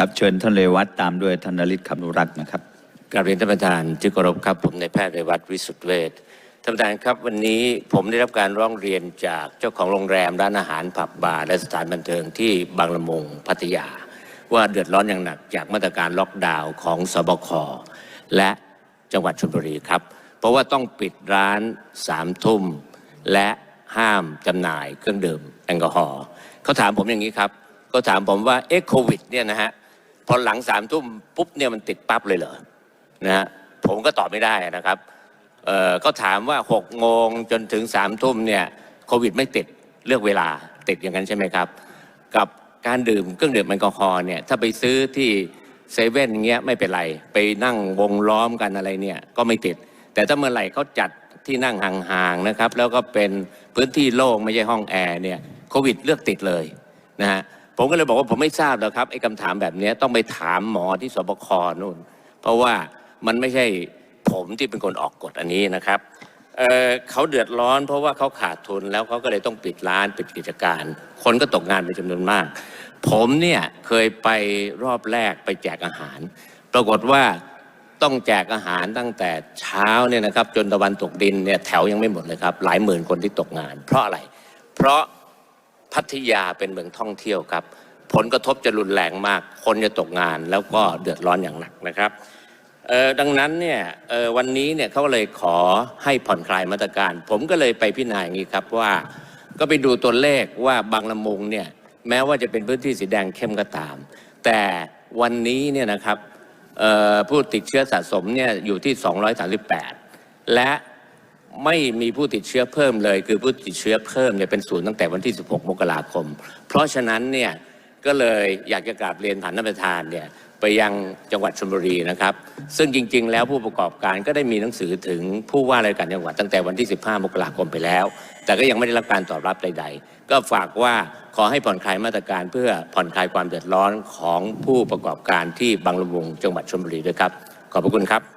ครับเชิญท่านเรวัตตามด้วยท่านนฤทธิ์คำนุรักษ์นะครับกราบเรียนท่านประธานที่เคารพครับผมในแพทย์เรวัตวิสุทธิเวชท่านประธานครับวันนี้ผมได้รับการร้องเรียนจากเจ้าของโรงแรมร้านอาหารผับบาร์และสถานบันเทิงที่บางละมุงพัทยา ว่าเดือดร้อนอย่างหนักจากมาตรการล็อกดาวน์ของสบคและจังหวัดชลบุรีครับ เพราะว่าต้องปิดร้านสามทุ่มและห้ามจำหน่ายเครื่องดื่มแอลกอฮอล์เขาถามผมอย่างนี้ครับก็ถามผมว่าเอ๊ะโควิดเนี่ยนะฮะ พอหลังสามทุ่มปุ๊บเนี่ยมันติดปั๊บเลยเหรอนะฮะผมก็ตอบไม่ได้นะครับเอ่อก็ถามว่า6โมงจนถึง3ทุ่มเนี่ยโควิดไม่ติดเลือกเวลาติดอย่างนั้นใช่ไหมครับ กับการดื่มเครื่องดื่มแอลกอฮอล์เนี่ยถ้าไปซื้อที่เซเว่นเงี้ยไม่เป็นไร ไปนั่งวงล้อมกันอะไรเนี่ยก็ไม่ติด แต่ถ้าเมื่อไหร่เขาจัดที่นั่งห่างๆนะครับ แล้วก็เป็นพื้นที่โล่งไม่ใช่ห้องแอร์เนี่ยโควิดเลือกติดเลยนะฮะ ผมก็เลยบอกว่าผมไม่ทราบหรอกครับไอ้คำถามแบบนี้ต้องไปถามหมอที่สบคนู่น เพราะว่ามันไม่ใช่ผมที่เป็นคนออกกฎอันนี้นะครับเเขาเดือดร้อน เพราะว่าเขาขาดทุนแล้วเขาก็เลยต้องปิดร้านปิดกิจการ คนก็ตกงานเป็นจำนวนมาก ผมเนี่ยเคยไปรอบแรกไปแจกอาหาร ปรากฏว่าต้องแจกอาหารตั้งแต่เช้าเนี่ยนะครับ จนตะวันตกดินเนี่ยแถวยังไม่หมดเลยครับ หลายหมื่นคนที่ตกงาน เพราะอะไร เพราะ พัทยาเป็นเมืองท่องเที่ยวครับ ผลกระทบจะรุนแรงมาก คนจะตกงานแล้วก็เดือดร้อนอย่างหนักนะครับดังนั้นเนี่ยวันนี้เนี่ยเขาเลยขอให้ผ่อนคลายมาตรการ ผมก็เลยไปพิจารณาอย่างนี้ครับว่าก็ไปดูตัวเลขว่าบางละมุงเนี่ยแม้ว่าจะเป็นพื้นที่สีแดงเข้มก็ตาม แต่วันนี้เนี่ยนะครับผู้ติดเชื้อสะสมเนี่ยอยู่ที่ 238 และ ไม่มีผู้ติดเชื้อเพิ่มเลย คือผู้ติดเชื้อเพิ่มเนี่ยเป็นศูนย์ตั้งแต่วันที่ 16 มกราคม เพราะฉะนั้นเนี่ยก็เลยอยากจะกราบเรียนผ่านท่านประธานเนี่ยไปยังจังหวัดชลบุรีนะครับ ซึ่งจริง ๆ แล้วผู้ประกอบการก็ได้มีหนังสือถึงผู้ว่าราชการจังหวัดตั้งแต่วันที่ 15 มกราคมไปแล้ว แต่ก็ยังไม่ได้รับการตอบรับใด ๆ ก็ฝากว่าขอให้ผ่อนคลายมาตรการเพื่อผ่อนคลายความเดือดร้อนของผู้ประกอบการที่บางละมุงจังหวัดชลบุรีด้วยครับ ขอบพระคุณครับ